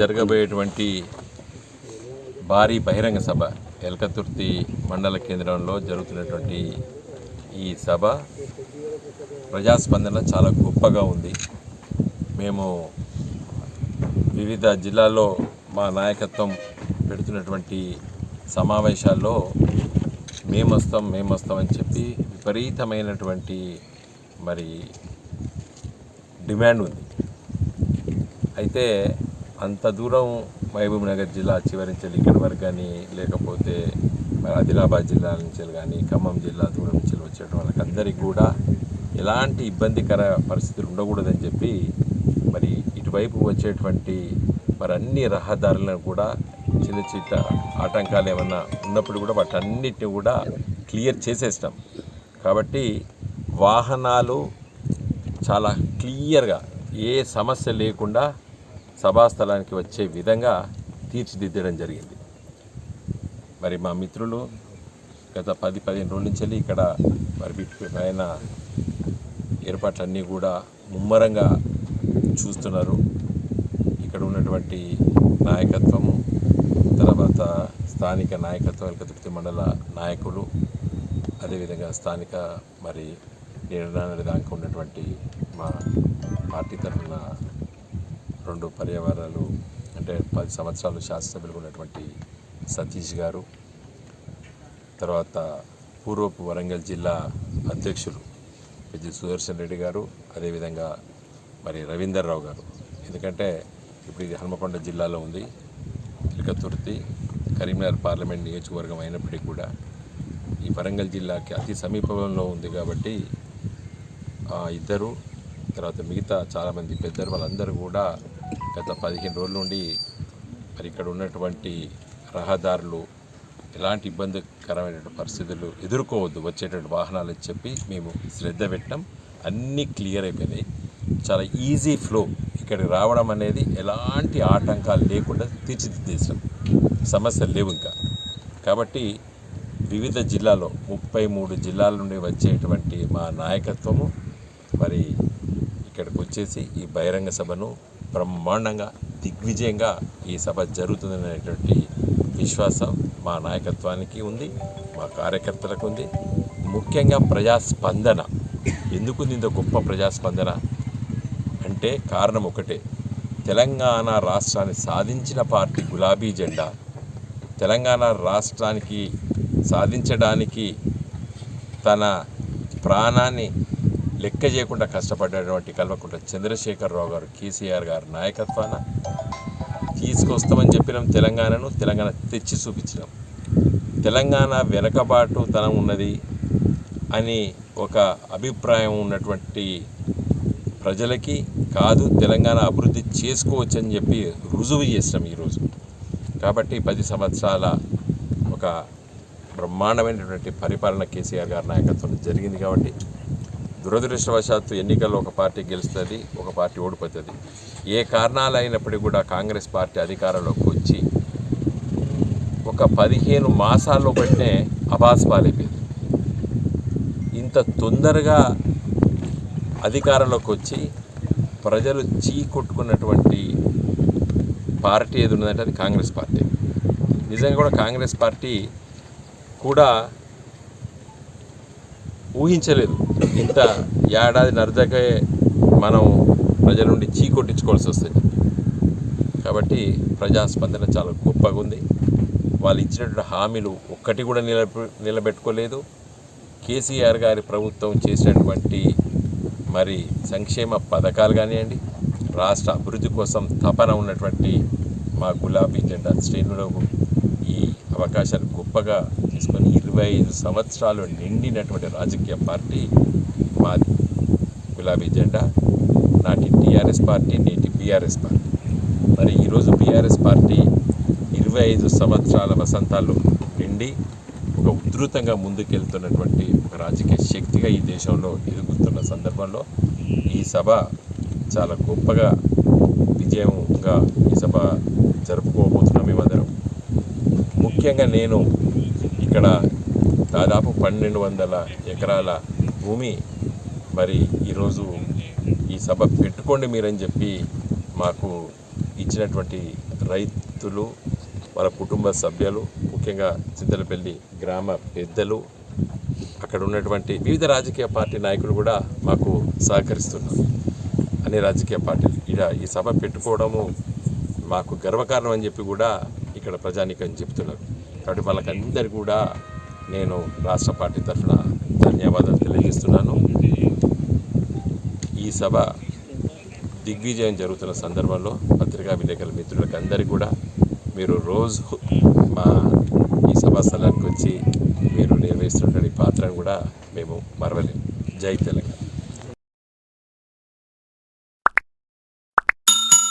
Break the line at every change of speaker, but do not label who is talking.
జరగబోయేటువంటి భారీ బహిరంగ సభ ఎల్కతుర్తి మండల కేంద్రంలో జరుగుతున్నటువంటి ఈ సభ ప్రజాస్పందన చాలా గొప్పగా ఉంది. మేము వివిధ జిల్లాల్లో మా నాయకత్వం పెడుతున్నటువంటి సమావేశాల్లో మేము వస్తాం మేము వస్తాం అని చెప్పి విపరీతమైనటువంటి మరి డిమాండ్ ఉంది. అయితే అంత దూరం మహబూబ్ నగర్ జిల్లా చివరి నుంచి ఇక్కడి వరకు కానీ లేకపోతే మరి ఆదిలాబాద్ జిల్లా నుంచి కానీ ఖమ్మం జిల్లా దూరం నుంచి వచ్చేట వాళ్ళకందరికీ కూడా ఎలాంటి ఇబ్బందికర పరిస్థితులు ఉండకూడదని చెప్పి మరి ఇటువైపు వచ్చేటువంటి మరి అన్ని రహదారులను కూడా చిన్న చిన్న ఆటంకాలు ఏమన్నా ఉన్నప్పుడు కూడా వాటన్నిటిని కూడా క్లియర్ చేసేసినాం కాబట్టి వాహనాలు చాలా క్లియర్గా ఏ సమస్య లేకుండా సభాస్థలానికి వచ్చే విధంగా తీర్చిదిద్దడం జరిగింది. మరి మా మిత్రులు గత పది పదిహేను రోజుల నుంచి వెళ్ళి ఇక్కడ మరి పైన ఏర్పాట్లన్నీ కూడా ముమ్మరంగా చూస్తున్నారు. ఇక్కడ ఉన్నటువంటి నాయకత్వము తర్వాత స్థానిక నాయకత్వం ఎలకతుర్తి మండల నాయకులు అదేవిధంగా స్థానిక మరి నిర్ణయానికి దాకా ఉన్నటువంటి మా పార్టీ తరఫున రెండు పర్యావరణాలు అంటే పది సంవత్సరాలు శాసనసభ్యులు ఉన్నటువంటి సతీష్ గారు తర్వాత పూర్వపు వరంగల్ జిల్లా అధ్యక్షులు విజయ్ సుదర్శన్ రెడ్డి గారు అదేవిధంగా మరి రవీందర్ రావు గారు. ఎందుకంటే ఇప్పుడు ఇది హన్మకొండ జిల్లాలో ఉంది ఇలకతుర్తి కరీంనగర్ పార్లమెంట్ నియోజకవర్గం అయినప్పటికీ కూడా ఈ వరంగల్ జిల్లాకి అతి సమీపంలో ఉంది కాబట్టి ఇద్దరు తర్వాత మిగతా చాలామంది పెద్దలు వాళ్ళందరూ కూడా గత పదిహేను రోజుల నుండి మరి ఇక్కడ ఉన్నటువంటి రహదారులు ఎలాంటి ఇబ్బందికరమైనటువంటి పరిస్థితులు ఎదుర్కోవద్దు వచ్చేటువంటి వాహనాలు అని చెప్పి మేము శ్రద్ధ పెట్టాం. అన్నీ క్లియర్ అయిపోయినాయి. చాలా ఈజీ ఫ్లో ఇక్కడికి రావడం అనేది ఎలాంటి ఆటంకాలు లేకుండా తీర్చిదిద్దేసాం సమస్యలు లేవు ఇంకా. కాబట్టి వివిధ జిల్లాలో ముప్పై మూడు జిల్లాల నుండి వచ్చేటువంటి మా నాయకత్వము మరి ఇక్కడికి వచ్చేసి ఈ బహిరంగ సభను బ్రహ్మాండంగా దిగ్విజయంగా ఈ సభ జరుగుతుందనేటువంటి విశ్వాసం మా నాయకత్వానికి ఉంది మా కార్యకర్తలకు ఉంది. ముఖ్యంగా ప్రజాస్పందన. ఎందుకు ఇంత గొప్ప ప్రజాస్పందన? అంటే కారణం ఒకటే. తెలంగాణ రాష్ట్రాన్ని సాధించిన పార్టీ గులాబీ జెండా. తెలంగాణ రాష్ట్రానికి సాధించడానికి తన ప్రాణాన్ని లెక్క చేయకుండా కష్టపడినటువంటి కల్వకుంట్ల చంద్రశేఖరరావు గారు కేసీఆర్ గారి నాయకత్వాన తీసుకొస్తామని చెప్పినాం తెలంగాణను. తెలంగాణ తెచ్చి చూపించినాం. తెలంగాణ వెనకబాటు తనం ఉన్నది అని ఒక అభిప్రాయం ఉన్నటువంటి ప్రజలకి కాదు తెలంగాణ అభివృద్ధి చేసుకోవచ్చు అని చెప్పి రుజువు చేసినాం ఈరోజు. కాబట్టి పది సంవత్సరాల ఒక బ్రహ్మాండమైనటువంటి పరిపాలన కేసీఆర్ గారి నాయకత్వంలో జరిగింది కాబట్టి దురదృష్టవశాత్తు ఎన్నికల్లో ఒక పార్టీ గెలుస్తుంది ఒక పార్టీ ఓడిపోతుంది. ఏ కారణాలు అయినప్పటికీ కూడా కాంగ్రెస్ పార్టీ అధికారంలోకి వచ్చి ఒక పదిహేను మాసాల్లో బట్టే అభాస్పాలైపోయింది ఇంత తొందరగా అధికారంలోకి వచ్చి ప్రజలు చీ కొట్టుకున్నటువంటి పార్టీ ఏది ఉన్నదంటే అది కాంగ్రెస్ పార్టీ. నిజంగా కూడా కాంగ్రెస్ పార్టీ కూడా ఊహించలేదు. ఇంత ఏడాది నరదకే మనం ప్రజల నుండి చీ కొట్టించుకోవాల్సి వస్తుంది. కాబట్టి ప్రజాస్పందన చాలా గొప్పగా ఉంది వాళ్ళు ఇచ్చినటువంటి హామీలు ఒక్కటి కూడా నిలబె నిలబెట్టుకోలేదు. కేసీఆర్ గారి ప్రభుత్వం చేసినటువంటి మరి సంక్షేమ పథకాలు కానివ్వండి రాష్ట్ర అభివృద్ధి కోసం తపన ఉన్నటువంటి మా గులాబీ జెండా శ్రేణులకు ఈ అవకాశాలు గొప్పగా తీసుకొని ఇరవై ఐదు సంవత్సరాలు నిండినటువంటి రాజకీయ పార్టీ మాది. గులాబీ జెండా నాటి టీఆర్ఎస్ పార్టీ నేటి బీఆర్ఎస్ పార్టీ. మరి ఈరోజు బీఆర్ఎస్ పార్టీ ఇరవై ఐదు సంవత్సరాల వసంతాలు నిండి ఒక ఉధృతంగా ముందుకెళ్తున్నటువంటి ఒక రాజకీయ శక్తిగా ఈ దేశంలో ఎదుగుతున్న సందర్భంలో ఈ సభ చాలా గొప్పగా విజయంగా ఈ సభ జరుపుకోబోతున్నాం మేమందరం. ముఖ్యంగా నేను ఇక్కడ దాదాపు పన్నెండు వందల ఎకరాల భూమి మరి ఈరోజు ఈ సభ పెట్టుకోండి మీరని చెప్పి మాకు ఇచ్చినటువంటి రైతులు వాళ్ళ కుటుంబ సభ్యులు ముఖ్యంగా చింతలపల్లి గ్రామ పెద్దలు అక్కడ ఉన్నటువంటి వివిధ రాజకీయ పార్టీ నాయకులు కూడా మాకు సహకరిస్తున్నారు. అన్ని రాజకీయ పార్టీలు. ఇక ఈ సభ పెట్టుకోవడము మాకు గర్వకారణం అని చెప్పి కూడా ఇక్కడ ప్రజానికం చెప్తున్నారు. కాబట్టి వాళ్ళకందరికీ కూడా నేను రాష్ట్ర పార్టీ తరఫున ధన్యవాదాలు తెలియజేస్తున్నాను. ఈ సభ దిగ్విజయం జరుగుతున్న సందర్భంలో పత్రికా విలేకరుల మిత్రులకు అందరికీ కూడా మీరు రోజు మా ఈ సభా స్థలానికి వచ్చి మీరు నిర్వహిస్తున్నటువంటి పాత్రను కూడా మేము మరవలేము. జై తెలంగాణ.